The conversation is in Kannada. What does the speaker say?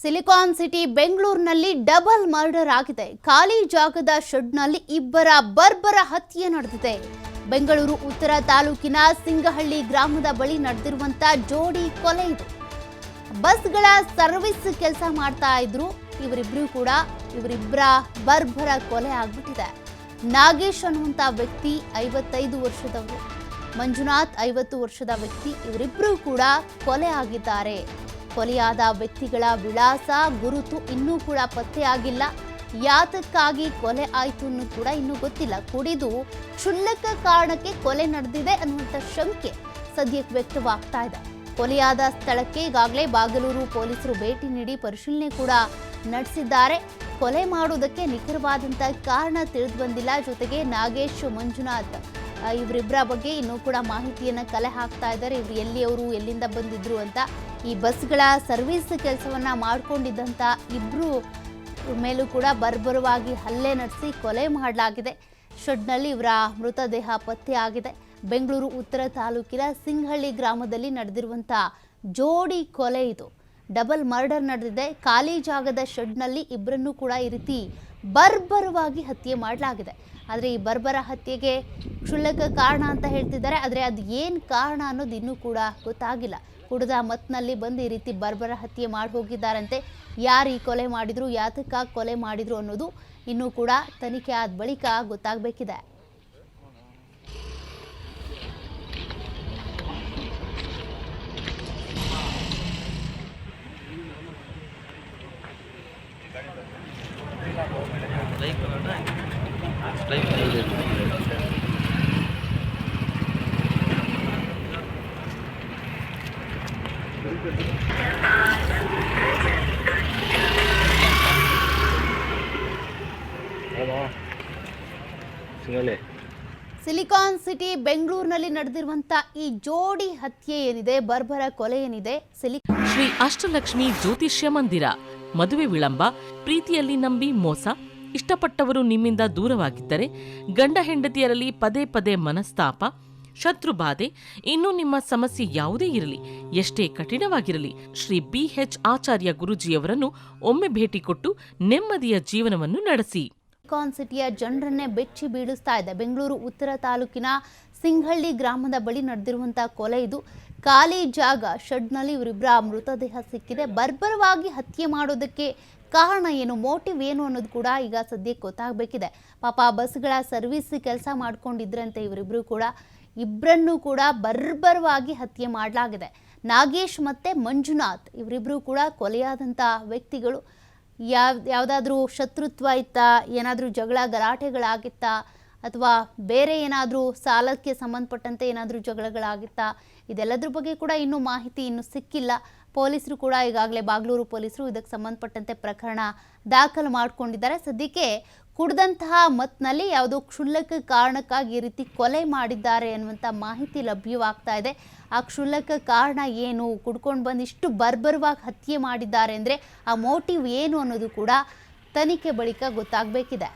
ಸಿಲಿಕಾನ್ ಸಿಟಿ ಬೆಂಗಳೂರಿನಲ್ಲಿ ಡಬಲ್ ಮರ್ಡರ್ ಆಗಿದೆ. ಖಾಲಿ ಜಾಗದ ಶೆಡ್ನಲ್ಲಿ ಇಬ್ಬರ ಬರ್ಬರ ಹತ್ಯೆ ನಡೆದಿದೆ. ಬೆಂಗಳೂರು, ಉತ್ತರ ತಾಲೂಕಿನ ಸಿಂಗಹಳ್ಳಿ ಗ್ರಾಮದ ಬಳಿ ನಡೆದಿರುವಂತ ಜೋಡಿ ಕೊಲೆ ಇದು. ಬಸ್ಗಳ ಸರ್ವಿಸ್ ಕೆಲಸ ಮಾಡ್ತಾ ಇದ್ರು. ಇವರಿಬ್ರು ಕೂಡ ಇವರಿಬ್ಬರ ಬರ್ಬರ ಕೊಲೆ ಆಗ್ಬಿಟ್ಟಿದೆ. ನಾಗೇಶ್ ಅನ್ನುವಂತ ವ್ಯಕ್ತಿ ಐವತ್ತೈದು ವರ್ಷದವರು ಮಂಜುನಾಥ್ ಐವತ್ತು ವರ್ಷದ ವ್ಯಕ್ತಿ ಇವರಿಬ್ಬರೂ ಕೂಡ ಕೊಲೆ ಆಗಿದ್ದಾರೆ. ಕೊಲೆಯಾದ ವ್ಯಕ್ತಿಗಳ ವಿಳಾಸ ಗುರುತು ಇನ್ನೂ ಕೂಡ ಪತ್ತೆಯಾಗಿಲ್ಲ. ಯಾತಕ್ಕಾಗಿ ಕೊಲೆ ಆಯಿತು ಅನ್ನೂ ಕೂಡ ಇನ್ನೂ ಗೊತ್ತಿಲ್ಲ. ಕುಡಿದು ಕ್ಷುಲ್ಲಕ ಕಾರಣಕ್ಕೆ ಕೊಲೆ ನಡೆದಿದೆ ಅನ್ನುವಂಥ ಶಂಕೆ ಸದ್ಯಕ್ಕೆ ವ್ಯಕ್ತವಾಗ್ತಾ ಇದೆ. ಕೊಲೆಯಾದ ಸ್ಥಳಕ್ಕೆ ಈಗಾಗಲೇ ಬಾಗಲೂರು ಪೊಲೀಸರು ಭೇಟಿ ನೀಡಿ ಪರಿಶೀಲನೆ ಕೂಡ ನಡೆಸಿದ್ದಾರೆ. ಕೊಲೆ ಮಾಡುವುದಕ್ಕೆ ನಿಖರವಾದಂಥ ಕಾರಣ ತಿಳಿದು ಬಂದಿಲ್ಲ. ಜೊತೆಗೆ ನಾಗೇಶ್ ಮಂಜುನಾಥ್ ಇವರಿಬ್ಬರ ಬಗ್ಗೆ ಇನ್ನೂ ಕೂಡ ಮಾಹಿತಿಯನ್ನ ಕಲೆ ಹಾಕ್ತಾ ಇದ್ದಾರೆ. ಇವರು ಎಲ್ಲಿಯವರು ಎಲ್ಲಿಂದ ಬಂದಿದ್ರು ಅಂತ. ಈ ಬಸ್ಗಳ ಸರ್ವಿಸ್ ಕೆಲಸವನ್ನ ಮಾಡಿಕೊಂಡಿದ್ದಂಥ ಇಬ್ರು ಮೇಲೂ ಕೂಡ ಬರ್ಬರವಾಗಿ ಹಲ್ಲೆ ನಡೆಸಿ ಕೊಲೆ ಮಾಡಲಾಗಿದೆ. ಶೆಡ್ನಲ್ಲಿ ಇವರ ಮೃತದೇಹ ಪತ್ತೆಯಾಗಿದೆ ಬೆಂಗಳೂರು, ಉತ್ತರ ತಾಲೂಕಿನ ಸಿಂಗಹಳ್ಳಿ ಗ್ರಾಮದಲ್ಲಿ ನಡೆದಿರುವಂಥ ಜೋಡಿ ಕೊಲೆ ಇದು. ಡಬಲ್ ಮರ್ಡರ್ ನಡೆದಿದೆ. ಖಾಲಿ ಜಾಗದ ಶೆಡ್ನಲ್ಲಿ ಇಬ್ಬರನ್ನೂ ಕೂಡ ಈ ರೀತಿ ಬರ್ಬರವಾಗಿ ಹತ್ಯೆ ಮಾಡಲಾಗಿದೆ. ಆದರೆ ಈ ಬರ್ಬರ ಹತ್ಯೆಗೆ ಕ್ಷುಲ್ಲಕ ಕಾರಣ ಅಂತ ಹೇಳ್ತಿದ್ದಾರೆ. ಆದರೆ ಅದು ಏನು ಕಾರಣ ಅನ್ನೋದು ಇನ್ನೂ ಕೂಡ ಗೊತ್ತಾಗಿಲ್ಲ. ಕುಡಿದ ಮತ್ನಲ್ಲಿ ಬಂದು ಈ ರೀತಿ ಬರ್ಬರ ಹತ್ಯೆ ಮಾಡಿ ಹೋಗಿದ್ದಾರಂತೆ ಯಾರು ಈ ಕೊಲೆ ಮಾಡಿದ್ರು, ಯಾತಕ್ಕಾಗಿ ಕೊಲೆ ಮಾಡಿದ್ರು ಅನ್ನೋದು ಇನ್ನೂ ಕೂಡ ತನಿಖೆ ಆದ ಬಳಿಕ ಗೊತ್ತಾಗಬೇಕಿದೆ. ಸಿಲಿಕಾನ್ ಸಿಟಿ ಬೆಂಗಳೂರಿನಲ್ಲಿ ನಡೆದಿರುವಂತ ಈ ಜೋಡಿ ಹತ್ಯೆ ಏನಿದೆ ಬರ್ಬರ ಕೊಲೆ ಏನಿದೆ ಶ್ರೀ ಅಷ್ಟಲಕ್ಷ್ಮಿ ಜ್ಯೋತಿಷ್ಯ ಮಂದಿರ. ಮದುವೆ ವಿಳಂಬ ಪ್ರೀತಿಯಲ್ಲಿ ನಂಬಿ ಮೋಸ ಇಷ್ಟಪಟ್ಟವರು ನಿಮ್ಮಿಂದ ದೂರವಾಗಿದ್ದರೆ ಗಂಡ ಹೆಂಡತಿಯರಲ್ಲಿ ಪದೇ ಪದೇ ಮನಸ್ತಾಪ, ಶತ್ರುಬಾಧೆ, ಇನ್ನೂ ನಿಮ್ಮ ಸಮಸ್ಯೆ ಯಾವುದೇ ಇರಲಿ, ಎಷ್ಟೇ ಕಠಿಣವಾಗಿರಲಿ, ಶ್ರೀ ಬಿ ಎಚ್ ಆಚಾರ್ಯ ಗುರುಜಿಯವರನ್ನು ಒಮ್ಮೆ ಭೇಟಿ ಕೊಟ್ಟು ನೆಮ್ಮದಿಯ ಜೀವನವನ್ನು ನಡೆಸಿ. ಸಿಲಿಕಾನ್ ಸಿಟಿಯ ಜನರನ್ನೇ ಬೆಚ್ಚಿ ಬೀಳಿಸ್ತಾ ಇದೆ. ಬೆಂಗಳೂರು, ಉತ್ತರ ತಾಲೂಕಿನ ಸಿಂಘಳ್ಳಿ ಗ್ರಾಮದ ಬಳಿ ನಡೆದಿರುವಂತಹ ಕೊಲೆ ಇದು. ಖಾಲಿ ಜಾಗ, ಶೆಡ್ನಲ್ಲಿ ಇವರಿಬ್ಬರ ಮೃತದೇಹ ಸಿಕ್ಕಿದೆ. ಬರ್ಬರವಾಗಿ ಹತ್ಯೆ ಮಾಡೋದಕ್ಕೆ ಕಾರಣ ಏನು, ಮೋಟಿವ್ ಏನು ಅನ್ನೋದು ಕೂಡ ಈಗ ಸದ್ಯಕ್ಕೆ ಗೊತ್ತಾಗಬೇಕಿದೆ. ಪಾಪ ಬಸ್ಗಳ ಸರ್ವಿಸ್ ಕೆಲಸ ಮಾಡ್ಕೊಂಡಿದ್ರಂತೆ ಇವರಿಬ್ಬರು ಕೂಡ. ಇಬ್ಬರನ್ನೂ ಕೂಡ ಬರ್ಬರವಾಗಿ ಹತ್ಯೆ ಮಾಡಲಾಗಿದೆ. ನಾಗೇಶ್ ಮತ್ತು ಮಂಜುನಾಥ್ ಇವರಿಬ್ಬರು ಕೂಡ ಕೊಲೆಯಾದಂಥ ವ್ಯಕ್ತಿಗಳು. ಯಾವ ಯಾವುದಾದ್ರೂ ಶತ್ರುತ್ವ ಇತ್ತಾ, ಏನಾದರೂ ಜಗಳ ಗಲಾಟೆಗಳಾಗಿತ್ತಾ ಅಥವಾ ಬೇರೆ ಏನಾದರೂ ಸಾಲಕ್ಕೆ ಸಂಬಂಧಪಟ್ಟಂತೆ ಏನಾದರೂ ಜಗಳಗಳಾಗಿತ್ತಾ, ಇದೆಲ್ಲದ್ರ ಬಗ್ಗೆ ಕೂಡ ಇನ್ನೂ ಮಾಹಿತಿ ಇನ್ನೂ ಸಿಕ್ಕಿಲ್ಲ. ಪೊಲೀಸರು ಕೂಡ ಈಗಾಗಲೇ ಬಾಗ್ಲೂರು ಪೊಲೀಸರು ಇದಕ್ಕೆ ಸಂಬಂಧಪಟ್ಟಂತೆ ಪ್ರಕರಣ ದಾಖಲು ಮಾಡಿಕೊಂಡಿದ್ದಾರೆ. ಸದ್ಯಕ್ಕೆ ಕುಡ್ದಂತಹ ಮತ್ನಲ್ಲಿ ಯಾವುದೋ ಕ್ಷುಲ್ಲಕ ಕಾರಣಕ್ಕಾಗಿ ಈ ರೀತಿ ಕೊಲೆ ಮಾಡಿದ್ದಾರೆ ಅನ್ನುವಂಥ ಮಾಹಿತಿ ಲಭ್ಯವಾಗ್ತಾ ಇದೆ. ಆ ಕ್ಷುಲ್ಲಕ ಕಾರಣ ಏನು? ಕುಡ್ಕೊಂಡು ಬಂದು ಇಷ್ಟು ಬರ್ಬರವಾಗಿ ಹತ್ಯೆ ಮಾಡಿದ್ದಾರೆ ಅಂದರೆ ಆ ಮೋಟಿವ್ ಏನು ಅನ್ನೋದು ಕೂಡ ತನಿಖೆ ಬಳಿಕ ಗೊತ್ತಾಗಬೇಕಿದೆ.